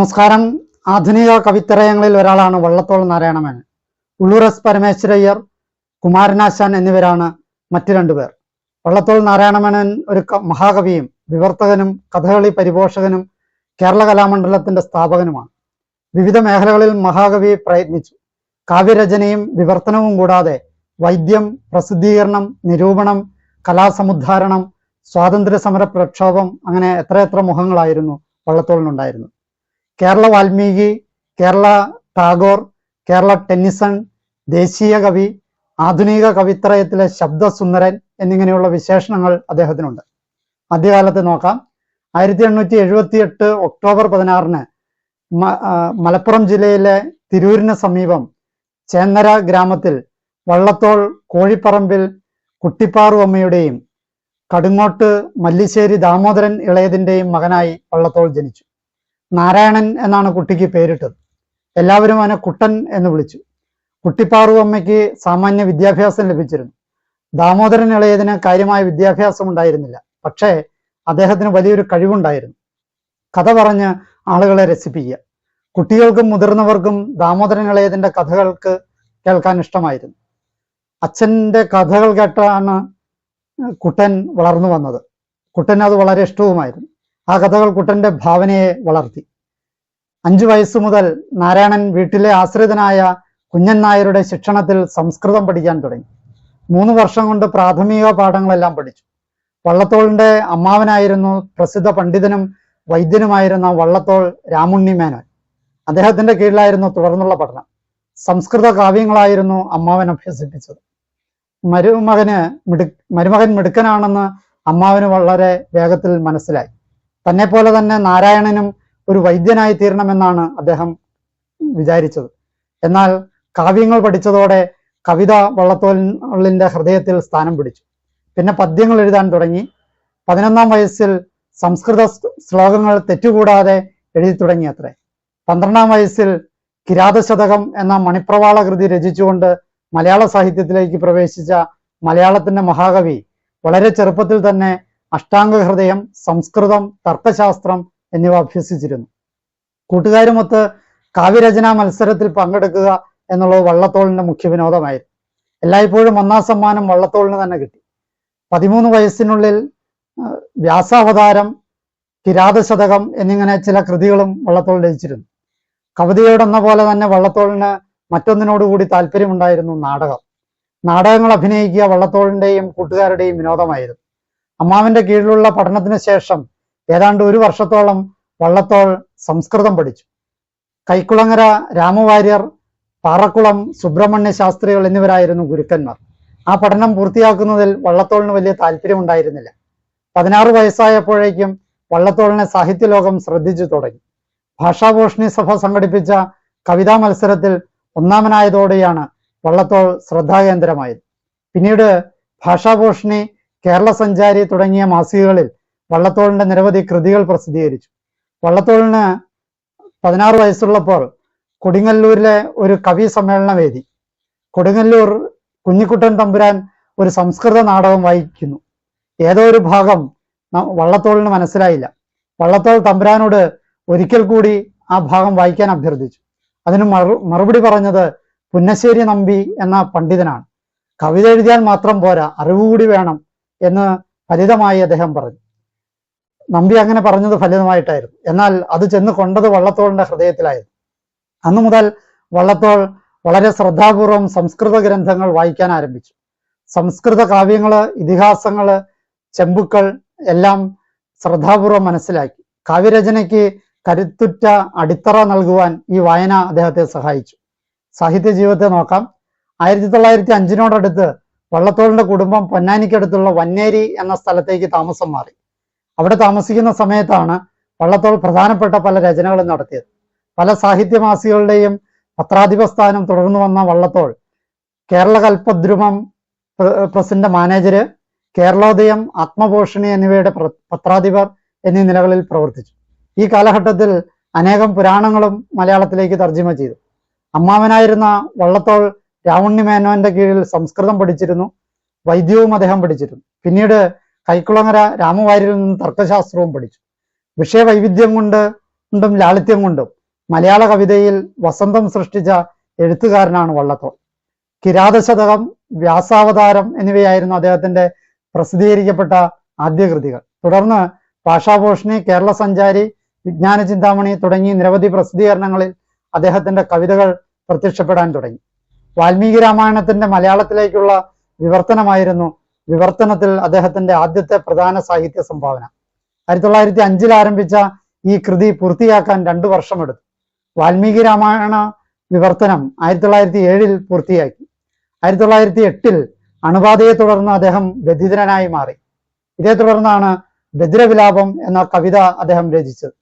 നമസ്കാരം. ആധുനിക കവിത്രയങ്ങളിൽ ഒരാളാണ് വള്ളത്തോൾ നാരായണമേൻ. ഉള്ളൂർ എസ് പരമേശ്വരയ്യർ കുമാരനാശാൻ എന്നിവരാണ് മറ്റു രണ്ടുപേർ. വള്ളത്തോൾ നാരായണമേനൻ ഒരു മഹാകവിയും വിവർത്തകനും കഥകളി പരിപോഷകനും കേരള കലാമണ്ഡലത്തിന്റെ സ്ഥാപകനുമാണ്. വിവിധ മേഖലകളിൽ മഹാകവി പ്രയത്നിച്ചു. കാവ്യരചനയും വിവർത്തനവും കൂടാതെ വൈദ്യം പ്രസിദ്ധീകരണം നിരൂപണം കലാസമുദ്ധാരണം സ്വാതന്ത്ര്യ സമര പ്രക്ഷോഭം അങ്ങനെ എത്രയെത്ര മുഖങ്ങളായിരുന്നു വള്ളത്തോളിനുണ്ടായിരുന്നത്. കേരള വാൽമീകി കേരള ടാഗോർ കേരള ടെന്നിസൺ ദേശീയ കവി ആധുനിക കവിത്രയത്തിലെ ശബ്ദസുന്ദരൻ എന്നിങ്ങനെയുള്ള വിശേഷണങ്ങൾ അദ്ദേഹത്തിനുണ്ട്. ആദ്യകാലത്ത് നോക്കാം. ആയിരത്തി എണ്ണൂറ്റി എഴുപത്തി എട്ട് ഒക്ടോബർ പതിനാറിന് മലപ്പുറം ജില്ലയിലെ തിരൂരിന് സമീപം ചേന്നര ഗ്രാമത്തിൽ വള്ളത്തോൾ കോഴിപ്പറമ്പിൽ കുട്ടിപ്പാറു അമ്മയുടെയും കടുങ്ങോട്ട് മല്ലിശ്ശേരി ദാമോദരൻ ഇളയതിന്റെയും മകനായി വള്ളത്തോൾ ജനിച്ചു. നാരായണൻ എന്നാണ് കുട്ടിക്ക് പേരിട്ടത്. എല്ലാവരും അവനെ കുട്ടൻ എന്ന് വിളിച്ചു. കുട്ടിപ്പാറു അമ്മയ്ക്ക് സാമാന്യ വിദ്യാഭ്യാസം ലഭിച്ചിരുന്നു. ദാമോദരൻ ഇളയതിന് കാര്യമായ വിദ്യാഭ്യാസം ഉണ്ടായിരുന്നില്ല. പക്ഷേ അദ്ദേഹത്തിന് വലിയൊരു കഴിവുണ്ടായിരുന്നു. കഥ പറഞ്ഞ് ആളുകളെ രസിപ്പിക്കുക. കുട്ടികൾക്കും മുതിർന്നവർക്കും ദാമോദരൻ ഇളയതിന്റെ കഥകൾക്ക് കേൾക്കാൻ ഇഷ്ടമായിരുന്നു. അച്ഛന്റെ കഥകൾ കേട്ടാണ് കുട്ടൻ വളർന്നു വന്നത്. കുട്ടൻ അത് വളരെ ഇഷ്ടവുമായിരുന്നു. ആ കഥകൾ കുട്ടന്റെ ഭാവനയെ വളർത്തി. അഞ്ചു വയസ്സു മുതൽ നാരായണൻ വീട്ടിലെ ആശ്രിതനായ കുഞ്ഞൻ നായരുടെ ശിക്ഷണത്തിൽ സംസ്കൃതം പഠിക്കാൻ തുടങ്ങി. മൂന്ന് വർഷം കൊണ്ട് പ്രാഥമിക പാഠങ്ങളെല്ലാം പഠിച്ചു. വള്ളത്തോളിന്റെ അമ്മാവനായിരുന്നു പ്രസിദ്ധ പണ്ഡിതനും വൈദ്യനുമായിരുന്ന വള്ളത്തോൾ രാമുണ്ണി മേനോൻ. അദ്ദേഹത്തിന്റെ കീഴിലായിരുന്നു തുടർന്നുള്ള പഠനം. സംസ്കൃത കാവ്യങ്ങളായിരുന്നു അമ്മാവൻ അഭ്യസിപ്പിച്ചത്. മരുമകന് മിടു മരുമകൻ മിടുക്കനാണെന്ന് അമ്മാവന് വളരെ വേഗത്തിൽ മനസ്സിലായി. തന്നെ പോലെ തന്നെ നാരായണനും ഒരു വൈദ്യനായി തീരണമെന്നാണ് അദ്ദേഹം വിചാരിച്ചത്. എന്നാൽ കാവ്യങ്ങൾ പഠിച്ചതോടെ കവിത വള്ളത്തോളിന്റെ ഹൃദയത്തിൽ സ്ഥാനം പിടിച്ചു. പിന്നെ പദ്യങ്ങൾ എഴുതാൻ തുടങ്ങി. പതിനൊന്നാം വയസ്സിൽ സംസ്കൃത ശ്ല- ശ്ലോകങ്ങൾ തെറ്റുകൂടാതെ എഴുതി തുടങ്ങി അത്രേ പന്ത്രണ്ടാം വയസ്സിൽ കിരാതശതകം എന്ന മണിപ്രവാള കൃതി രചിച്ചുകൊണ്ട് മലയാള സാഹിത്യത്തിലേക്ക് പ്രവേശിച്ച മലയാളത്തിന്റെ മഹാകവി വളരെ ചെറുപ്പത്തിൽ തന്നെ അഷ്ടാംഗ ഹൃദയം സംസ്കൃതം തർക്കശാസ്ത്രം എന്നിവ അഭ്യസിച്ചിരുന്നു. കൂട്ടുകാരുമൊത്ത് കാവ്യരചനാ മത്സരത്തിൽ പങ്കെടുക്കുക എന്നുള്ളത് വള്ളത്തോളിന്റെ മുഖ്യ വിനോദമായിരുന്നു എല്ലായ്പ്പോഴും ഒന്നാം സമ്മാനം വള്ളത്തോളിന് തന്നെ കിട്ടി. പതിമൂന്ന് വയസ്സിനുള്ളിൽ വ്യാസാവതാരം കിരാതശതകം എന്നിങ്ങനെ ചില കൃതികളും വള്ളത്തോൾ രചിച്ചിരുന്നു. കവിതയോടെന്ന പോലെ തന്നെ വള്ളത്തോളിന് മറ്റൊന്നിനോടുകൂടി താല്പര്യമുണ്ടായിരുന്നു നാടകം. നാടകങ്ങൾ അഭിനയിക്കുക വള്ളത്തോളിന്റെയും കൂട്ടുകാരുടെയും വിനോദമായിരുന്നു. അമ്മാവിന്റെ കീഴിലുള്ള പഠനത്തിന് ശേഷം ഏതാണ്ട് ഒരു വർഷത്തോളം വള്ളത്തോൾ സംസ്കൃതം പഠിച്ചു. കൈക്കുളങ്ങര രാമവാര്യർ പാറക്കുളം സുബ്രഹ്മണ്യ ശാസ്ത്രികൾ എന്നിവരായിരുന്നു ഗുരുക്കന്മാർ. ആ പഠനം പൂർത്തിയാക്കുന്നതിൽ വള്ളത്തോളിന് വലിയ താല്പര്യമുണ്ടായിരുന്നില്ല. പതിനാറ് വയസ്സായപ്പോഴേക്കും വള്ളത്തോളിനെ സാഹിത്യലോകം ശ്രദ്ധിച്ചു തുടങ്ങി. ഭാഷാഭൂഷണി സഭ സംഘടിപ്പിച്ച കവിതാ മത്സരത്തിൽ ഒന്നാമനായതോടെയാണ് വള്ളത്തോൾ ശ്രദ്ധാകേന്ദ്രമായത്. പിന്നീട് ഭാഷാഭൂഷണി കേരള സഞ്ചാരി തുടങ്ങിയ മാസികകളിൽ വള്ളത്തോളിന്റെ നിരവധി കൃതികൾ പ്രസിദ്ധീകരിച്ചു. വള്ളത്തോളിന് പതിനാറ് വയസ്സുള്ളപ്പോൾ കൊടുങ്ങല്ലൂരിലെ ഒരു കവി സമ്മേളന വേദി. കൊടുങ്ങല്ലൂർ കുഞ്ഞിക്കുട്ടൻ തമ്പുരാൻ ഒരു സംസ്കൃത നാടകം വായിക്കുന്നു. ഏതോ ഒരു ഭാഗം വള്ളത്തോളിന് മനസ്സിലായില്ല. വള്ളത്തോൾ തമ്പുരാനോട് ഒരിക്കൽ കൂടി ആ ഭാഗം വായിക്കാൻ അഭ്യർത്ഥിച്ചു. അതിന് മറുപടി പറഞ്ഞത് പുന്നശ്ശേരി നമ്പി എന്ന പണ്ഡിതനാണ്. കവിത എഴുതിയാൽ മാത്രം പോരാ അറിവ് കൂടി വേണം. എന്ന് ഫലിതമായി അദ്ദേഹം പറഞ്ഞു. നമ്പി അങ്ങനെ പറഞ്ഞത് ഫലിതമായിട്ടായിരുന്നു. എന്നാൽ അത് ചെന്ന് കൊണ്ടത് വള്ളത്തോളിന്റെ ഹൃദയത്തിലായിരുന്നു. അന്നു മുതൽ വള്ളത്തോൾ വളരെ ശ്രദ്ധാപൂർവം സംസ്കൃത ഗ്രന്ഥങ്ങൾ വായിക്കാൻ ആരംഭിച്ചു. സംസ്കൃത കാവ്യങ്ങൾ ഇതിഹാസങ്ങൾ ചെമ്പുക്കൾ എല്ലാം ശ്രദ്ധാപൂർവം മനസ്സിലാക്കി. കാവ്യരചനയ്ക്ക് കരുത്തുറ്റ അടിത്തറ നൽകുവാൻ ഈ വായന അദ്ദേഹത്തെ സഹായിച്ചു. സാഹിത്യ ജീവിതത്തെ നോക്കാം. ആയിരത്തി തൊള്ളായിരത്തി അഞ്ചിനോടടുത്ത് വള്ളത്തോളിന്റെ കുടുംബം പൊന്നാനിക്കടുത്തുള്ള വന്നേരി എന്ന സ്ഥലത്തേക്ക് താമസം മാറി. അവിടെ താമസിക്കുന്ന സമയത്താണ് വള്ളത്തോൾ പ്രധാനപ്പെട്ട പല രചനകളും നടത്തിയത്. പല സാഹിത്യമാസികളുടെയും പത്രാധിപ സ്ഥാനം തുടർന്നു വന്ന വള്ളത്തോൾ കേരള കൽപ്പദ്രുമം പ്ര- പ്രസിന്റെ മാനേജര് കേരളോദയം ആത്മഭൂഷണി എന്നിവയുടെ പത്രാധിപർ എന്നീ നിലകളിൽ പ്രവർത്തിച്ചു. ഈ കാലഘട്ടത്തിൽ അനേകം പുരാണങ്ങളും മലയാളത്തിലേക്ക് തർജിമ ചെയ്തു. അമ്മാവനായിരുന്ന വള്ളത്തോൾ രാവുണ്ണി മേനോന്റെ കീഴിൽ സംസ്കൃതം പഠിച്ചിരുന്നു വൈദ്യവും അദ്ദേഹം പഠിച്ചിരുന്നു. പിന്നീട് കൈക്കുളങ്ങര രാമവാര്യരിൽ നിന്ന് തർക്കശാസ്ത്രവും പഠിച്ചു. വിഷയവൈവിധ്യം കൊണ്ട് കൊണ്ടും ലാളിത്യം കൊണ്ടും മലയാള കവിതയിൽ വസന്തം സൃഷ്ടിച്ച എഴുത്തുകാരനാണ് വള്ളത്തോൾ. കിരാതശതകം വ്യാസാവതാരം എന്നിവയായിരുന്നു അദ്ദേഹത്തിന്റെ പ്രസിദ്ധീകരിക്കപ്പെട്ട ആദ്യ കൃതികൾ തുടർന്ന് ഭാഷാഭൂഷണി കേരള സഞ്ചാരി വിജ്ഞാന ചിന്താമണി തുടങ്ങി നിരവധി പ്രസിദ്ധീകരണങ്ങളിൽ അദ്ദേഹത്തിന്റെ കവിതകൾ പ്രത്യക്ഷപ്പെടാൻ തുടങ്ങി. വാൽമീകി രാമായണത്തിന്റെ മലയാളത്തിലേക്കുള്ള വിവർത്തനമായിരുന്നു വിവർത്തനത്തിൽ അദ്ദേഹത്തിന്റെ ആദ്യത്തെ പ്രധാന സാഹിത്യ സംഭാവന. ആയിരത്തി തൊള്ളായിരത്തി അഞ്ചിൽ ആരംഭിച്ച ഈ കൃതി പൂർത്തിയാക്കാൻ രണ്ടു വർഷമെടുത്തു. വാൽമീകി രാമായണ വിവർത്തനം ആയിരത്തി തൊള്ളായിരത്തി ഏഴിൽ പൂർത്തിയാക്കി. ആയിരത്തി തൊള്ളായിരത്തി എട്ടിൽ അണുബാധയെ തുടർന്ന് അദ്ദേഹം ബധിരനായി മാറി. ഇതേ തുടർന്നാണ് ഭദ്രവിലാപം എന്ന കവിത അദ്ദേഹം രചിച്ചത്.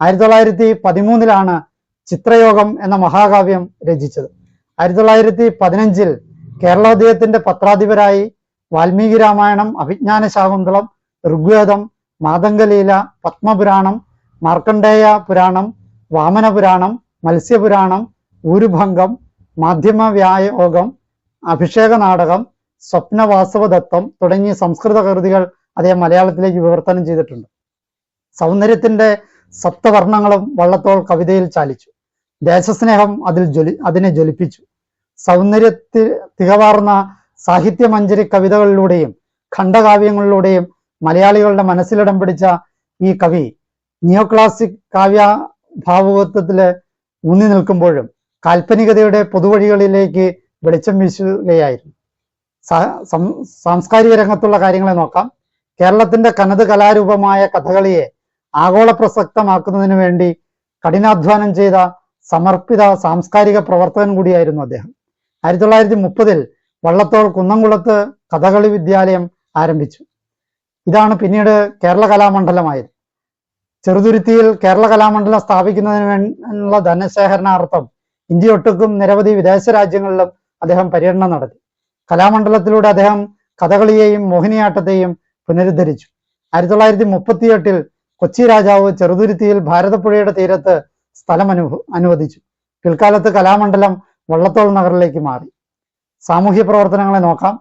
ആയിരത്തി തൊള്ളായിരത്തി പതിമൂന്നിലാണ് ചിത്രയോഗം എന്ന മഹാകാവ്യം രചിച്ചത്. ആയിരത്തി തൊള്ളായിരത്തി പതിനഞ്ചിൽ കേരളോദയത്തിന്റെ പത്രാധിപരായി വാൽമീകി രാമായണം അഭിജ്ഞാന ശാകുന്തളം ഋഗ്വേദം മാതംഗലീല പത്മപുരാണം മാർക്കണ്ഡേയ പുരാണം വാമന പുരാണം മത്സ്യപുരാണം ഊരുഭംഗം മാധ്യമ വ്യായോഗം അഭിഷേക നാടകം സ്വപ്നവാസവദത്തം തുടങ്ങിയ സംസ്കൃത കൃതികൾ അദ്ദേഹം മലയാളത്തിലേക്ക് വിവർത്തനം ചെയ്തിട്ടുണ്ട്. സൗന്ദര്യത്തിന്റെ സപ്തവർണങ്ങളും വള്ളത്തോൾ കവിതയിൽ ചാലിച്ചു. ദേശസ്നേഹം അതിൽ ജ്വലി അതിനെ ജ്വലിപ്പിച്ചു. സൗന്ദര്യത്തിൽ തികവാർന്ന സാഹിത്യമഞ്ജരി കവിതകളിലൂടെയും ഖണ്ഡകാവ്യങ്ങളിലൂടെയും മലയാളികളുടെ മനസ്സിലിടം പിടിച്ച ഈ കവി നിയോ ക്ലാസിക് കാവ്യ ഭാവുകത്വത്തിൽ ഊന്നി നിൽക്കുമ്പോഴും കാൽപ്പനികതയുടെ പൊതുവഴികളിലേക്ക് വെളിച്ചം വീശുകയായിരുന്നു. സാംസ്കാരിക രംഗത്തുള്ള കാര്യങ്ങളെ നോക്കാം. കേരളത്തിന്റെ കനത് കലാരൂപമായ കഥകളിയെ ആഗോള പ്രസക്തമാക്കുന്നതിന് വേണ്ടി കഠിനാധ്വാനം ചെയ്ത സമർപ്പിത സാംസ്കാരിക പ്രവർത്തകൻ കൂടിയായിരുന്നു അദ്ദേഹം. ആയിരത്തി തൊള്ളായിരത്തി മുപ്പതിൽ വള്ളത്തോൾ കുന്നംകുളത്ത് കഥകളി വിദ്യാലയം ആരംഭിച്ചു. ഇതാണ് പിന്നീട് കേരള കലാമണ്ഡലമായത്. ചെറുതുരുത്തിയിൽ കേരള കലാമണ്ഡലം സ്ഥാപിക്കുന്നതിന് വേണ്ടിയുള്ള ധനശേഖരണാർത്ഥം ഇന്ത്യയൊട്ടുക്കും നിരവധി വിദേശ രാജ്യങ്ങളിലും അദ്ദേഹം പര്യടനം നടത്തി. കലാമണ്ഡലത്തിലൂടെ അദ്ദേഹം കഥകളിയെയും മോഹിനിയാട്ടത്തെയും പുനരുദ്ധരിച്ചു. ആയിരത്തി തൊള്ളായിരത്തി മുപ്പത്തിയെട്ടിൽ കൊച്ചി രാജാവ് ചെറുതുരുത്തിയിൽ ഭാരതപ്പുഴയുടെ തീരത്ത് സ്ഥലം അനു അനുവദിച്ചു. പിൽക്കാലത്ത് കലാമണ്ഡലം വള്ളത്തോൾ നഗറിലേക്ക് മാറി. സാമൂഹ്യ പ്രവർത്തനങ്ങളെ നോക്കാം.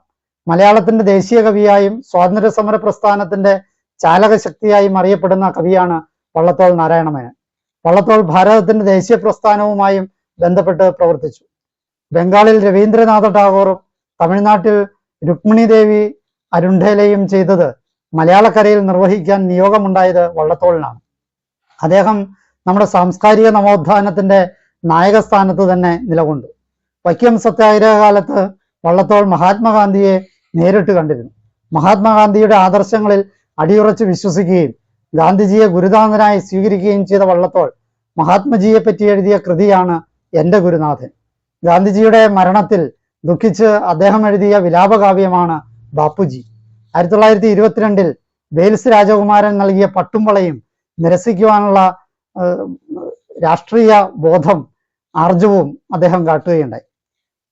മലയാളത്തിന്റെ ദേശീയ കവിയായും സ്വാതന്ത്ര്യ സമര പ്രസ്ഥാനത്തിന്റെ ചാലക ശക്തിയായും അറിയപ്പെടുന്ന കവിയാണ് വള്ളത്തോൾ നാരായണമേനൻ. വള്ളത്തോൾ ഭാരതത്തിന്റെ ദേശീയ പ്രസ്ഥാനവുമായും ബന്ധപ്പെട്ട് പ്രവർത്തിച്ചു. ബംഗാളിൽ രവീന്ദ്രനാഥ ടാഗോറും തമിഴ്നാട്ടിൽ രുക്മിണി ദേവി അരുണ്ഠേലയും ചെയ്തത് മലയാളക്കരയിൽ നിർവഹിക്കാൻ നിയോഗമുണ്ടായത് വള്ളത്തോളിനാണ്. അദ്ദേഹം നമ്മുടെ സാംസ്കാരിക നവോത്ഥാനത്തിന്റെ നായകസ്ഥാനത്ത് തന്നെ നിലകൊണ്ടു. വൈക്കം സത്യാഗ്രഹ കാലത്ത് വള്ളത്തോൾ മഹാത്മാഗാന്ധിയെ നേരിട്ട് കണ്ടിരുന്നു. മഹാത്മാഗാന്ധിയുടെ ആദർശങ്ങളിൽ അടിയുറച്ച് വിശ്വസിക്കുകയും ഗാന്ധിജിയെ ഗുരുനാഥനായി സ്വീകരിക്കുകയും ചെയ്ത വള്ളത്തോൾ മഹാത്മജിയെ പറ്റി എഴുതിയ കൃതിയാണ് എന്റെ ഗുരുനാഥൻ. ഗാന്ധിജിയുടെ മരണത്തിൽ ദുഃഖിച്ച് അദ്ദേഹം എഴുതിയ വിലാപകാവ്യമാണ് ബാപ്പുജി. ആയിരത്തി തൊള്ളായിരത്തി ഇരുപത്തിരണ്ടിൽ വെയിൽസ് രാജകുമാരൻ നൽകിയ പട്ടുംവളയും നിരസിക്കുവാനുള്ള രാഷ്ട്രീയ ബോധം ആർജവും അദ്ദേഹം കാട്ടുകയുണ്ടായി.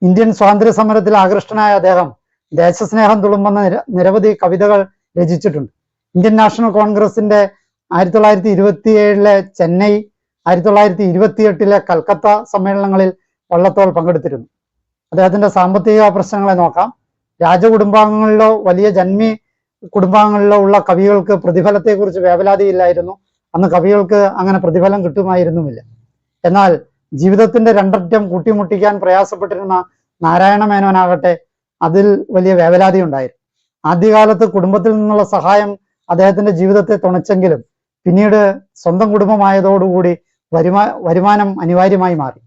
ഇന്ത്യൻ സ്വാതന്ത്ര്യ സമരത്തിൽ ആകൃഷ്ടനായ അദ്ദേഹം ദേശസ്നേഹം തുളുമ്പുന്ന നിരവധി കവിതകൾ രചിച്ചിട്ടുണ്ട്. ഇന്ത്യൻ നാഷണൽ കോൺഗ്രസിന്റെ ആയിരത്തി തൊള്ളായിരത്തി ഇരുപത്തി ഏഴിലെ ചെന്നൈ ആയിരത്തി തൊള്ളായിരത്തി ഇരുപത്തിയെട്ടിലെ കൽക്കത്ത സമ്മേളനങ്ങളിൽ വള്ളത്തോൾ പങ്കെടുത്തിരുന്നു. അദ്ദേഹത്തിന്റെ സാമ്പത്തിക പ്രശ്നങ്ങളെ നോക്കാം. രാജകുടുംബാംഗങ്ങളിലോ വലിയ ജന്മി കുടുംബാംഗങ്ങളിലോ ഉള്ള കവികൾക്ക് പ്രതിഫലത്തെക്കുറിച്ച് വേവലാതിയില്ലായിരുന്നു. അന്ന് കവികൾക്ക് അങ്ങനെ പ്രതിഫലം കിട്ടുമായിരുന്നുമില്ല. എന്നാൽ ജീവിതത്തിന്റെ രണ്ടറ്റം കൂട്ടിമുട്ടിക്കാൻ പ്രയാസപ്പെട്ടിരുന്ന നാരായണ മേനോനാകട്ടെ അതിൽ വലിയ വേവലാതി ഉണ്ടായിരുന്നു ആദ്യകാലത്ത് കുടുംബത്തിൽ നിന്നുള്ള സഹായം അദ്ദേഹത്തിന്റെ ജീവിതത്തെ തുണച്ചെങ്കിലും പിന്നീട് സ്വന്തം കുടുംബമായതോടുകൂടി വരുമാ വരുമാനം അനിവാര്യമായി മാറി.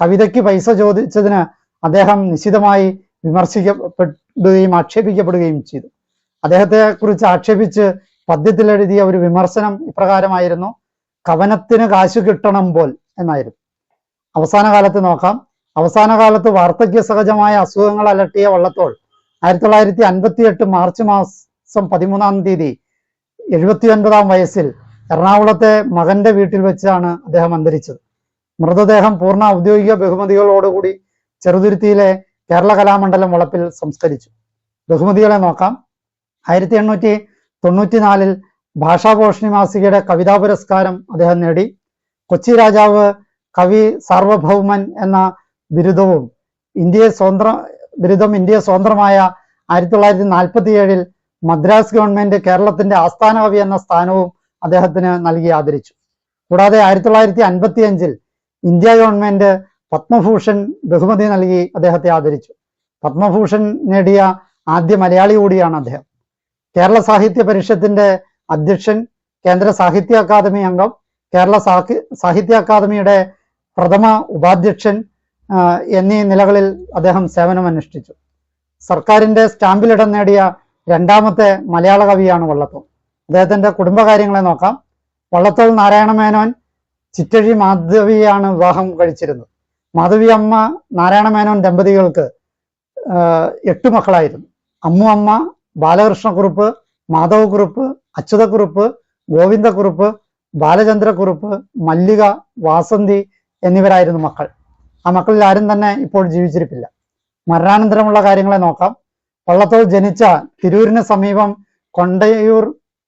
കവിതയ്ക്ക് പൈസ ചോദിച്ചതിന് അദ്ദേഹം നിശിതമായി വിമർശിക്കപ്പെടുകയും ആക്ഷേപിക്കപ്പെടുകയും ചെയ്തു. അദ്ദേഹത്തെ കുറിച്ച് ആക്ഷേപിച്ച് പദ്യത്തിൽ എഴുതിയ ഒരു വിമർശനം ഇപ്രകാരമായിരുന്നു കവനത്തിന് കാശ് കിട്ടണം പോൽ എന്നായിരുന്നു. അവസാന കാലത്ത് നോക്കാം. അവസാന കാലത്ത് വാർദ്ധക്യ സഹജമായ അസുഖങ്ങൾ അലട്ടിയ വള്ളത്തോൾ ആയിരത്തി തൊള്ളായിരത്തി അൻപത്തി എട്ട് മാർച്ച് മാസം പതിമൂന്നാം തീയതി എഴുപത്തി ഒൻപതാം വയസ്സിൽ എറണാകുളത്തെ മകന്റെ വീട്ടിൽ വെച്ചാണ് അദ്ദേഹം അന്തരിച്ചത്. മൃതദേഹം പൂർണ ഔദ്യോഗിക ബഹുമതികളോടുകൂടി ചെറുതുരുത്തിയിലെ കേരള കലാമണ്ഡലം വളപ്പിൽ സംസ്കരിച്ചു. ബഹുമതികളെ നോക്കാം. ആയിരത്തി എണ്ണൂറ്റി തൊണ്ണൂറ്റിനാലിൽ ഭാഷാഭോഷണി മാസികയുടെ കവിതാ പുരസ്കാരം അദ്ദേഹം നേടി. കൊച്ചി രാജാവ് കവി സാർവഭൗമൻ എന്ന ബിരുദവും ഇന്ത്യയെ സ്വതന്ത്ര ബിരുദം ഇന്ത്യയെ സ്വതന്ത്രമായ ആയിരത്തി തൊള്ളായിരത്തി നാൽപ്പത്തി ഏഴിൽ മദ്രാസ് ഗവൺമെന്റ് കേരളത്തിന്റെ ആസ്ഥാന കവി എന്ന സ്ഥാനവും അദ്ദേഹത്തിന് നൽകി ആദരിച്ചു. കൂടാതെ ആയിരത്തി തൊള്ളായിരത്തി അൻപത്തി അഞ്ചിൽ ഇന്ത്യ ഗവൺമെന്റ് പത്മഭൂഷൺ ബഹുമതി നൽകി അദ്ദേഹത്തെ ആദരിച്ചു. പത്മഭൂഷൺ നേടിയ ആദ്യ മലയാളി കൂടിയാണ് അദ്ദേഹം. കേരള സാഹിത്യ പരിഷത്തിന്റെ അധ്യക്ഷൻ കേന്ദ്ര സാഹിത്യ അക്കാദമി അംഗം കേരള സാഹി- സാഹിത്യ അക്കാദമിയുടെ പ്രഥമ ഉപാധ്യക്ഷൻ എന്നീ നിലകളിൽ അദ്ദേഹം സേവനം അനുഷ്ഠിച്ചു. സർക്കാരിന്റെ സ്റ്റാമ്പിലിടം നേടിയ രണ്ടാമത്തെ മലയാള കവിയാണ് വള്ളത്തോൾ. അദ്ദേഹത്തിന്റെ കുടുംബകാര്യങ്ങളെ നോക്കാം. വള്ളത്തോൾ നാരായണ മേനോൻ ചിറ്റഴി മാധവിയാണ് വിവാഹം കഴിച്ചിരുന്നത്. മാധവി അമ്മ നാരായണ മേനോൻ ദമ്പതികൾക്ക് എട്ട് മക്കളായിരുന്നു. അമ്മു അമ്മ ബാലകൃഷ്ണക്കുറുപ്പ് മാധവക്കുറുപ്പ് അച്യുതക്കുറുപ്പ് ഗോവിന്ദക്കുറുപ്പ് ബാലചന്ദ്രക്കുറുപ്പ് മല്ലിക വാസന്തി എന്നിവരായിരുന്നു മക്കൾ. ആ മക്കളിൽ ആരും തന്നെ ഇപ്പോൾ ജീവിച്ചിരിപ്പില്ല. മരണാനന്തരമുള്ള കാര്യങ്ങളെ നോക്കാം. വള്ളത്തോൾ ജനിച്ച തിരൂരിന് സമീപം കൊണ്ടയൂർ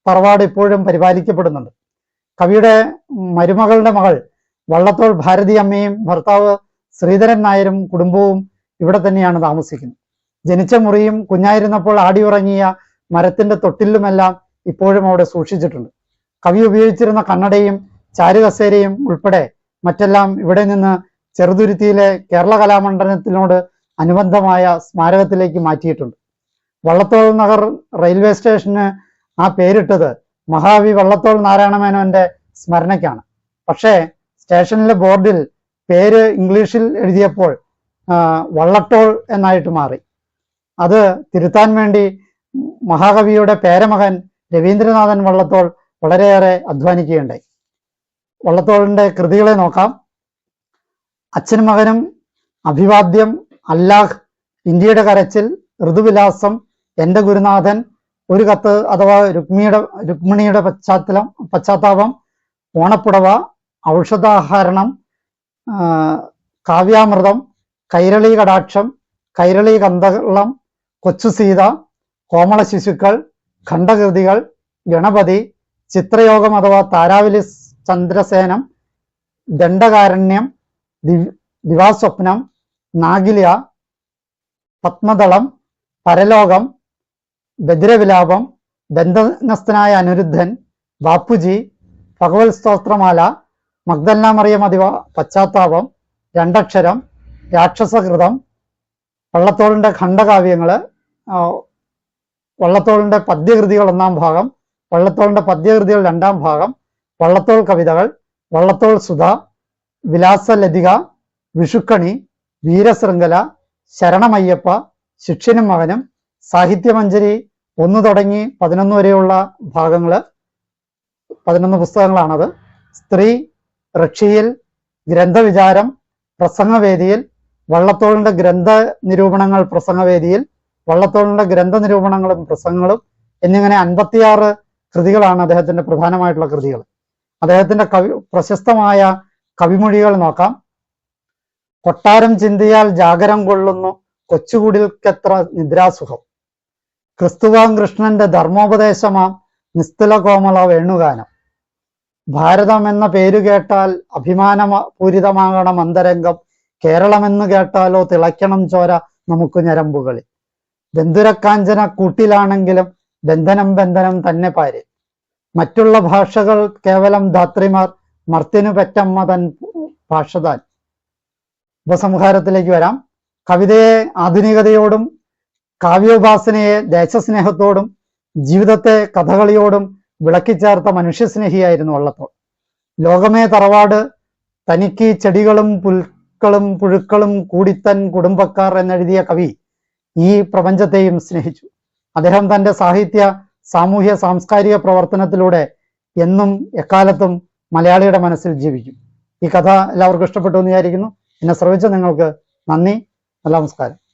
തറവാട് ഇപ്പോഴും പരിപാലിക്കപ്പെടുന്നുണ്ട്. കവിയുടെ മരുമകളുടെ മകൾ വള്ളത്തോൾ ഭാരതി അമ്മയും ഭർത്താവ് ശ്രീധരൻ നായരും കുടുംബവും ഇവിടെ തന്നെയാണ് താമസിക്കുന്നത്. ജനിച്ച മുറിയും കുഞ്ഞായിരുന്നപ്പോൾ ആടി ഉറങ്ങിയ മരത്തിന്റെ തൊട്ടിലുമെല്ലാം ഇപ്പോഴും അവിടെ സൂക്ഷിച്ചിട്ടുണ്ട്. കവി ഉപയോഗിച്ചിരുന്ന കണ്ണടയും ചാരുകസേരയും ഉൾപ്പെടെ മറ്റെല്ലാം ഇവിടെ നിന്ന് ചെറുതുരുത്തിയിലെ കേരള കലാമണ്ഡലത്തിനോട് അനുബന്ധമായ സ്മാരകത്തിലേക്ക് മാറ്റിയിട്ടുണ്ട്. വള്ളത്തോൾ നഗർ റെയിൽവേ സ്റ്റേഷന് ആ പേരിട്ടത് മഹാവി വള്ളത്തോൾ നാരായണമേനോന്റെ സ്മരണയ്ക്കാണ്. പക്ഷേ സ്റ്റേഷനിലെ ബോർഡിൽ പേര് ഇംഗ്ലീഷിൽ എഴുതിയപ്പോൾ വള്ളത്തോൾ എന്നായിട്ട് മാറി. അത് തിരുത്താൻ വേണ്ടി മഹാകവിയുടെ പേരമകൻ രവീന്ദ്രനാഥൻ വള്ളത്തോൾ വളരെയേറെ അധ്വാനിക്കുകയുണ്ടായി. വള്ളത്തോളിന്റെ കൃതികളെ നോക്കാം. അച്ഛനും മകനും അഭിവാദ്യം അല്ലാഹ് ഇന്ത്യയുടെ കരച്ചിൽ ഋതുവിലാസം എന്റെ ഗുരുനാഥൻ ഒരു കത്ത് അഥവാ രുക്മിയുടെ രുക്മിണിയുടെ പശ്ചാത്തലം പശ്ചാത്താപം ഓണപ്പുടവ ഔഷധാഹരണം കാവ്യാമൃതം കൈരളി കടാക്ഷം കൈരളി കന്തളം കൊച്ചു സീത കോമള ശിശുക്കൾ ഖണ്ഡകൃതികൾ ഗണപതി ചിത്രയോഗം അഥവാ താരാവലി ചന്ദ്രസേനം ദണ്ഡകാരണ്യം ദിവ- ദിവാസ്വപ്നം നാഗിലിയ പത്മദളം പരലോകം ബദ്രവിലാപം ദന്തനസ്ഥനായ അനിരുദ്ധൻ ബാപ്പുജി ഭഗവത് സ്തോത്രമാല മഗ്ദല്ലാമറിയം അതിവ പശ്ചാത്താപം രണ്ടക്ഷരം രാക്ഷസകൃതം വള്ളത്തോളിന്റെ ഖണ്ഡകാവ്യങ്ങൾ വള്ളത്തോളിന്റെ പദ്യകൃതികൾ ഒന്നാം ഭാഗം വള്ളത്തോളിന്റെ പദ്യകൃതികൾ രണ്ടാം ഭാഗം വള്ളത്തോൾ കവിതകൾ വള്ളത്തോൾ സുധ വിലാസലതിക വിഷുക്കണി വീരശൃംഖല ശരണമയ്യപ്പ ശിക്ഷനും മകനും സാഹിത്യമഞ്ജരി ഒന്ന് തുടങ്ങി പതിനൊന്ന് വരെയുള്ള ഭാഗങ്ങൾ പതിനൊന്ന് പുസ്തകങ്ങളാണത്. സ്ത്രീ റഷ്യയിൽ ഗ്രന്ഥവിചാരം പ്രസംഗവേദിയിൽ വള്ളത്തോളിന്റെ ഗ്രന്ഥ നിരൂപണങ്ങൾ പ്രസംഗവേദിയിൽ വള്ളത്തോളിന്റെ ഗ്രന്ഥ നിരൂപണങ്ങളും പ്രസംഗങ്ങളും എന്നിങ്ങനെ അൻപത്തിയാറ് കൃതികളാണ് അദ്ദേഹത്തിന്റെ പ്രധാനമായിട്ടുള്ള കൃതികൾ. അദ്ദേഹത്തിന്റെ കവി പ്രശസ്തമായ കവിമൊഴികൾ നോക്കാം. കൊട്ടാരം ചിന്തിയാൽ ജാഗരം കൊള്ളുന്നു കൊച്ചുകുടിൽക്കെത്ര നിദ്രാസുഖം. ക്രിസ്തുവാം കൃഷ്ണന്റെ ധർമ്മോപദേശമാം നിസ്തുല കോമള വേണുഗാനം. ഭാരതം എന്ന പേരു കേട്ടാൽ അഭിമാനപൂരിതമാകണം അന്തരംഗം. കേരളമെന്ന് കേട്ടാലോ തിളയ്ക്കണം ചോര നമുക്ക് ഞരമ്പുകളിൽ ബന്ധുരക്കാഞ്ചന കൂട്ടിലാണെങ്കിലും ബന്ധനം ബന്ധനം തന്നെ പാര്. മറ്റുള്ള ഭാഷകൾ കേവലം ധാത്രിമാർ മർത്തിനു പെറ്റമ്മ തൻ ഭാഷ താൻ ഉപസംഹാരത്തിലേക്ക് വരാം. കവിതയെ ആധുനികതയോടും കാവ്യോപാസനയെ ദേശസ്നേഹത്തോടും ജീവിതത്തെ കഥകളിയോടും വിളക്കിച്ചേർത്ത മനുഷ്യസ്നേഹിയായിരുന്നു വള്ളത്തോൾ. ലോകമേ തറവാട് തനിക്ക് ചെടികളും പുൽക്കളും പുഴുക്കളും കൂടിത്തൻ കുടുംബക്കാർ എന്നെഴുതിയ കവി ഈ പ്രപഞ്ചത്തെയും സ്നേഹിച്ചു. അദ്ദേഹം തന്റെ സാഹിത്യ സാമൂഹ്യ സാംസ്കാരിക പ്രവർത്തനത്തിലൂടെ എന്നും എക്കാലത്തും മലയാളിയുടെ മനസ്സിൽ ജീവിക്കും. ഈ കഥ എല്ലാവർക്കും ഇഷ്ടപ്പെട്ടു എന്ന് വിചാരിക്കുന്നു. എന്നെ ശ്രമിച്ച നിങ്ങൾക്ക് നന്ദി. നമസ്കാരം.